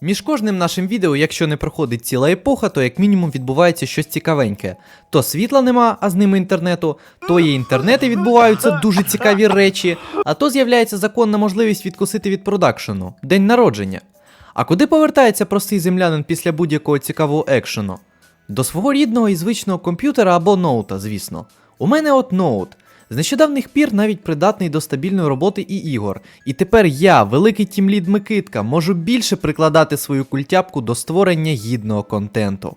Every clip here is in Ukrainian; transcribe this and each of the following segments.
Між кожним нашим відео, якщо не проходить ціла епоха, то як мінімум відбувається щось цікавеньке. То світла нема, а з ними інтернету, то є інтернети відбуваються дуже цікаві речі, а то з'являється законна можливість відкусити від продакшену день народження. А куди повертається простий землянин після будь-якого цікавого екшену? До свого рідного і звичного комп'ютера або ноута, звісно. У мене от ноут. З нещодавних пір навіть придатний до стабільної роботи і ігор. І тепер я, великий тімлід Микитка, можу більше прикладати свою культяпку до створення гідного контенту.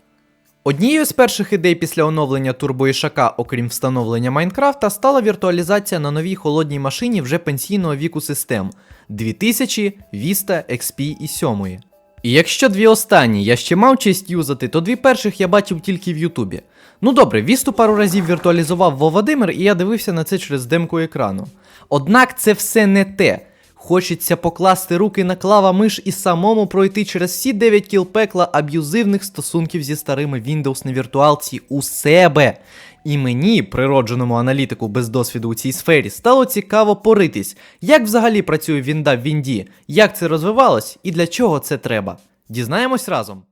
Однією з перших ідей після оновлення Turbo Ішака, окрім встановлення Майнкрафта, стала віртуалізація на новій холодній машині вже пенсійного віку систем 2000, Vista, XP і 7. І якщо дві останні я ще мав честь юзати, то дві перших я бачив тільки в Ютубі. Ну добре, Вісту пару разів віртуалізував Вовадимир, і я дивився на це через демку екрану. Однак це все не те. Хочеться покласти руки на клава миш і самому пройти через всі 9 кіл пекла аб'юзивних стосунків зі старими Windows на віртуалці у себе. І мені, природженому аналітику без досвіду у цій сфері, стало цікаво поритись, як взагалі працює Вінда в Вінді, як це розвивалось і для чого це треба. Дізнаємось разом.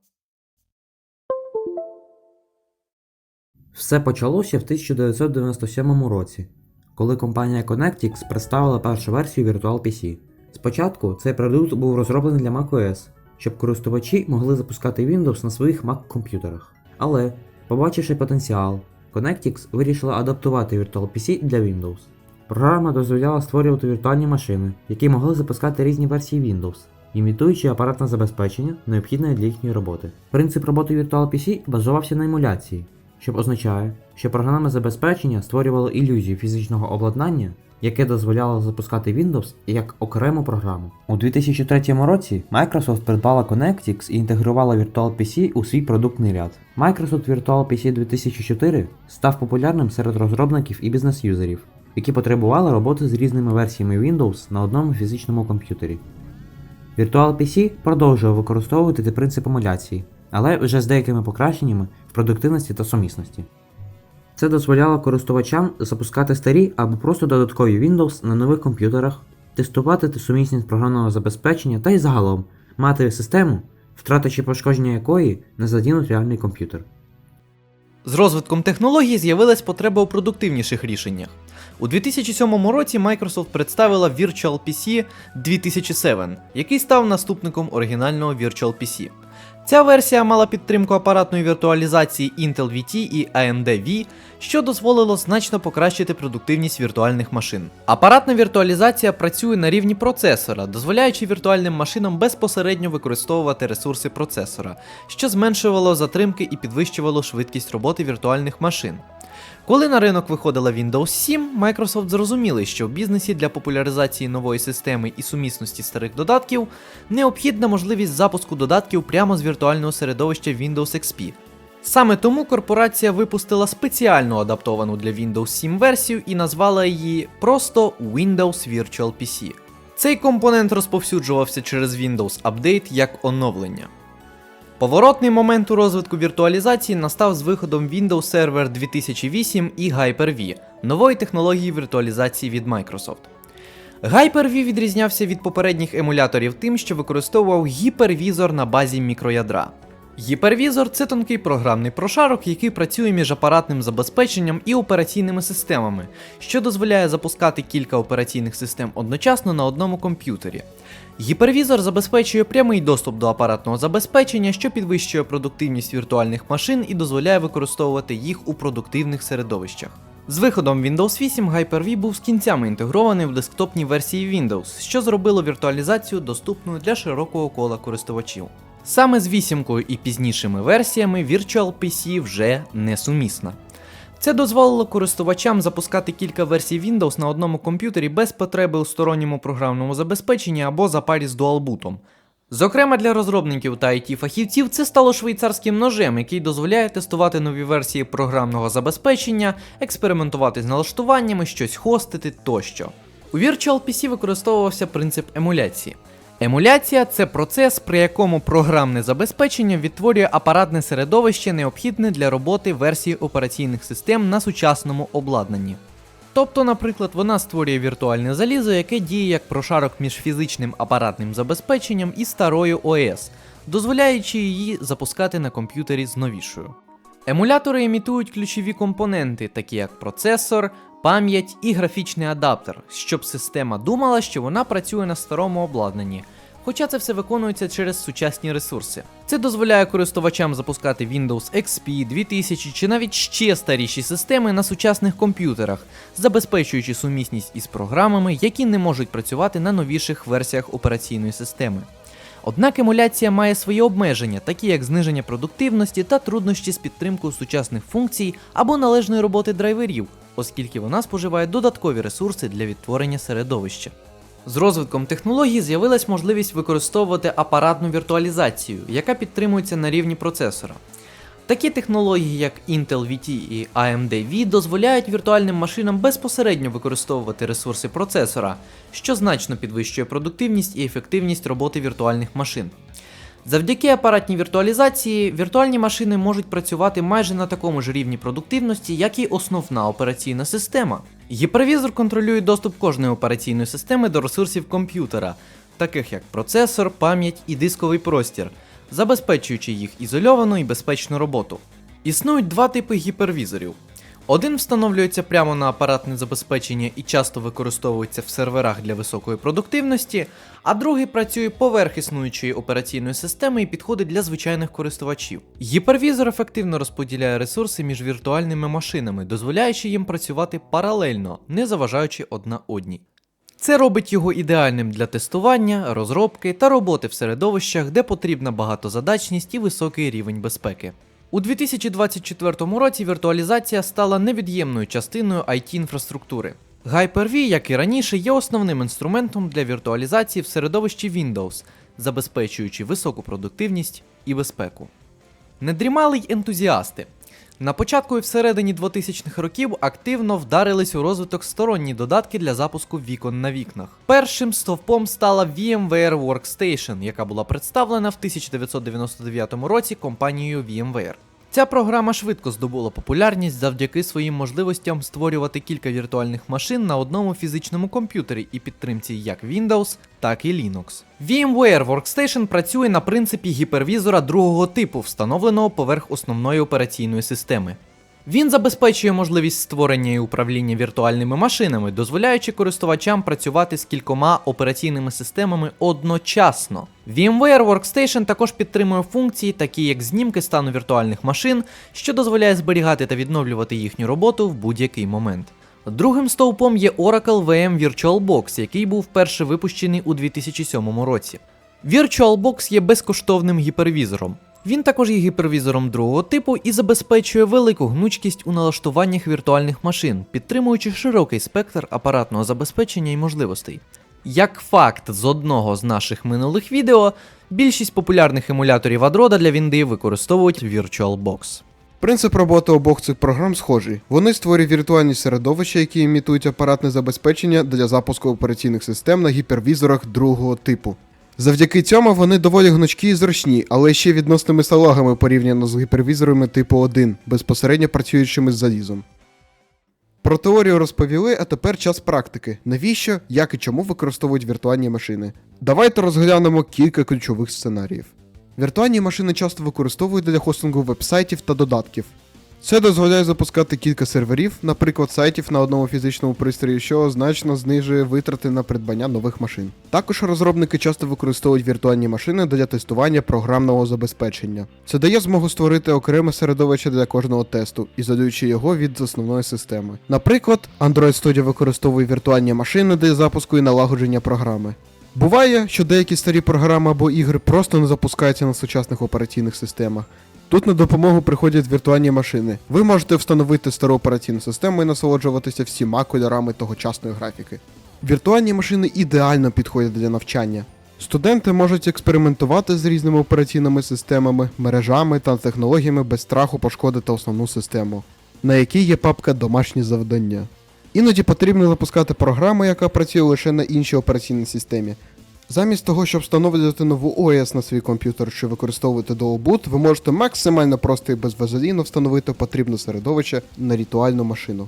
Все почалося в 1997 році, коли компанія Connectix представила першу версію Virtual PC. Спочатку цей продукт був розроблений для macOS, щоб користувачі могли запускати Windows на своїх Mac-комп'ютерах. Але, побачивши потенціал, Connectix вирішила адаптувати Virtual PC для Windows. Програма дозволяла створювати віртуальні машини, які могли запускати різні версії Windows, імітуючи апаратне забезпечення, необхідне для їхньої роботи. Принцип роботи Virtual PC базувався на емуляції, що означає, що програмне забезпечення створювало ілюзію фізичного обладнання, яке дозволяло запускати Windows як окрему програму. У 2003 році Microsoft придбала Connectix і інтегрувала Virtual PC у свій продуктний ряд. Microsoft Virtual PC 2004 став популярним серед розробників і бізнес-юзерів, які потребували роботи з різними версіями Windows на одному фізичному комп'ютері. Virtual PC продовжує використовувати принцип емуляції, але вже з деякими покращеннями в продуктивності та сумісності. Це дозволяло користувачам запускати старі або просто додаткові Windows на нових комп'ютерах, тестувати сумісність програмного забезпечення та й загалом мати систему, втрата чи пошкодження якої не задінуть реальний комп'ютер. З розвитком технологій з'явилась потреба у продуктивніших рішеннях. У 2007 році Microsoft представила Virtual PC 2007, який став наступником оригінального Virtual PC. Ця версія мала підтримку апаратної віртуалізації Intel VT і AMD V, що дозволило значно покращити продуктивність віртуальних машин. Апаратна віртуалізація працює на рівні процесора, дозволяючи віртуальним машинам безпосередньо використовувати ресурси процесора, що зменшувало затримки і підвищувало швидкість роботи віртуальних машин. Коли на ринок виходила Windows 7, Microsoft зрозуміли, що в бізнесі для популяризації нової системи і сумісності старих додатків необхідна можливість запуску додатків прямо з віртуального середовища Windows XP. Саме тому корпорація випустила спеціально адаптовану для Windows 7 версію і назвала її просто Windows Virtual PC. Цей компонент розповсюджувався через Windows Update як оновлення. Поворотний момент у розвитку віртуалізації настав з виходом Windows Server 2008 і Hyper-V, нової технології віртуалізації від Microsoft. Hyper-V відрізнявся від попередніх емуляторів тим, що використовував гіпервізор на базі мікроядра. Гіпервізор це тонкий програмний прошарок, який працює між апаратним забезпеченням і операційними системами, що дозволяє запускати кілька операційних систем одночасно на одному комп'ютері. Гіпервізор забезпечує прямий доступ до апаратного забезпечення, що підвищує продуктивність віртуальних машин і дозволяє використовувати їх у продуктивних середовищах. З виходом Windows 8 Hyper-V був з кінцями інтегрований в десктопні версії Windows, що зробило віртуалізацію доступною для широкого кола користувачів. Саме з вісімкою і пізнішими версіями Virtual PC вже несумісна. Це дозволило користувачам запускати кілька версій Windows на одному комп'ютері без потреби у сторонньому програмному забезпеченні або запарі з дуалбутом. Зокрема, для розробників та it фахівців це стало швейцарським ножем, який дозволяє тестувати нові версії програмного забезпечення, експериментувати з налаштуваннями, щось хостити тощо. У Virtual PC використовувався принцип емуляції. Емуляція це процес, при якому програмне забезпечення відтворює апаратне середовище, необхідне для роботи версії операційних систем на сучасному обладнанні. Тобто, наприклад, вона створює віртуальне залізо, яке діє як прошарок між фізичним апаратним забезпеченням і старою ОС, дозволяючи її запускати на комп'ютері з новішою. Емулятори імітують ключові компоненти, такі як процесор, пам'ять і графічний адаптер, щоб система думала, що вона працює на старому обладнанні. Хоча це все виконується через сучасні ресурси. Це дозволяє користувачам запускати Windows XP 2000 чи навіть ще старіші системи на сучасних комп'ютерах, забезпечуючи сумісність із програмами, які не можуть працювати на новіших версіях операційної системи. Однак емуляція має свої обмеження, такі як зниження продуктивності та труднощі з підтримкою сучасних функцій або належної роботи драйверів, оскільки вона споживає додаткові ресурси для відтворення середовища. З розвитком технологій з'явилась можливість використовувати апаратну віртуалізацію, яка підтримується на рівні процесора. Такі технології, як Intel VT і AMD V, дозволяють віртуальним машинам безпосередньо використовувати ресурси процесора, що значно підвищує продуктивність і ефективність роботи віртуальних машин. Завдяки апаратній віртуалізації, віртуальні машини можуть працювати майже на такому ж рівні продуктивності, як і основна операційна система. Гіпервізор контролює доступ кожної операційної системи до ресурсів комп'ютера, таких як процесор, пам'ять і дисковий простір, забезпечуючи їх ізольовану і безпечну роботу. Існують два типи гіпервізорів. Один встановлюється прямо на апаратне забезпечення і часто використовується в серверах для високої продуктивності, а другий працює поверх існуючої операційної системи і підходить для звичайних користувачів. Гіпервізор ефективно розподіляє ресурси між віртуальними машинами, дозволяючи їм працювати паралельно, не заважаючи одна одній. Це робить його ідеальним для тестування, розробки та роботи в середовищах, де потрібна багатозадачність і високий рівень безпеки. У 2024 році віртуалізація стала невід'ємною частиною IT-інфраструктури. Hyper-V, як і раніше, є основним інструментом для віртуалізації в середовищі Windows, забезпечуючи високу продуктивність і безпеку. Не дрімали й ентузіасти. На початку і всередині 2000-х років активно вдарились у розвиток сторонні додатки для запуску вікон на вікнах. Першим стовпом стала VMware Workstation, яка була представлена в 1999 році компанією VMware. Ця програма швидко здобула популярність завдяки своїм можливостям створювати кілька віртуальних машин на одному фізичному комп'ютері і підтримці як Windows, так і Linux. VMware Workstation працює на принципі гіпервізора другого типу, встановленого поверх основної операційної системи. Він забезпечує можливість створення і управління віртуальними машинами, дозволяючи користувачам працювати з кількома операційними системами одночасно. VMware Workstation також підтримує функції, такі як знімки стану віртуальних машин, що дозволяє зберігати та відновлювати їхню роботу в будь-який момент. Другим стовпом є Oracle VM VirtualBox, який був вперше випущений у 2007 році. VirtualBox є безкоштовним гіпервізором. Він також є гіпервізором другого типу і забезпечує велику гнучкість у налаштуваннях віртуальних машин, підтримуючи широкий спектр апаратного забезпечення і можливостей. Як факт з одного з наших минулих відео, більшість популярних емуляторів Adroda для Вінди використовують VirtualBox. Принцип роботи обох цих програм схожий. Вони створюють віртуальні середовища, які імітують апаратне забезпечення для запуску операційних систем на гіпервізорах другого типу. Завдяки цьому вони доволі гнучкі і зручні, але ще відносними салагами порівняно з гіпервізорами типу 1, безпосередньо працюючими з залізом. Про теорію розповіли, а тепер час практики. Навіщо, як і чому використовують віртуальні машини? Давайте розглянемо кілька ключових сценаріїв. Віртуальні машини часто використовують для хостингу веб-сайтів та додатків. Це дозволяє запускати кілька серверів, наприклад, сайтів на одному фізичному пристрої, що значно знижує витрати на придбання нових машин. Також розробники часто використовують віртуальні машини для тестування програмного забезпечення. Це дає змогу створити окреме середовище для кожного тесту, ізолюючи його від основної системи. Наприклад, Android Studio використовує віртуальні машини для запуску і налагодження програми. Буває, що деякі старі програми або ігри просто не запускаються на сучасних операційних системах. Тут на допомогу приходять віртуальні машини. Ви можете встановити стару операційну систему і насолоджуватися всіма кольорами тогочасної графіки. Віртуальні машини ідеально підходять для навчання. Студенти можуть експериментувати з різними операційними системами, мережами та технологіями без страху пошкодити основну систему, на якій є папка домашні завдання. Іноді потрібно запускати програму, яка працює лише на іншій операційній системі. Замість того, щоб встановлювати нову ОС на свій комп'ютер чи використовувати Dualboot, ви можете максимально просто і без вазеліну встановити потрібне середовище на ритуальну машину.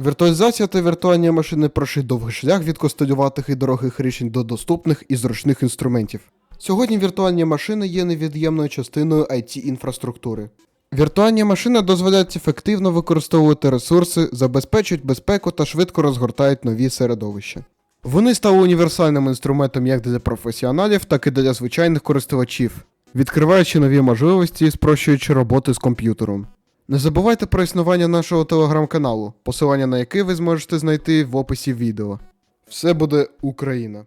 Віртуалізація та віртуальні машини пройшли довгий шлях від костелюватих і дорогих рішень до доступних і зручних інструментів. Сьогодні віртуальні машини є невід'ємною частиною IT-інфраструктури. Віртуальні машини дозволяють ефективно використовувати ресурси, забезпечують безпеку та швидко розгортають нові середовища. Вони стали універсальним інструментом як для професіоналів, так і для звичайних користувачів, відкриваючи нові можливості і спрощуючи роботу з комп'ютером. Не забувайте про існування нашого телеграм-каналу, посилання на який ви зможете знайти в описі відео. Все буде Україна!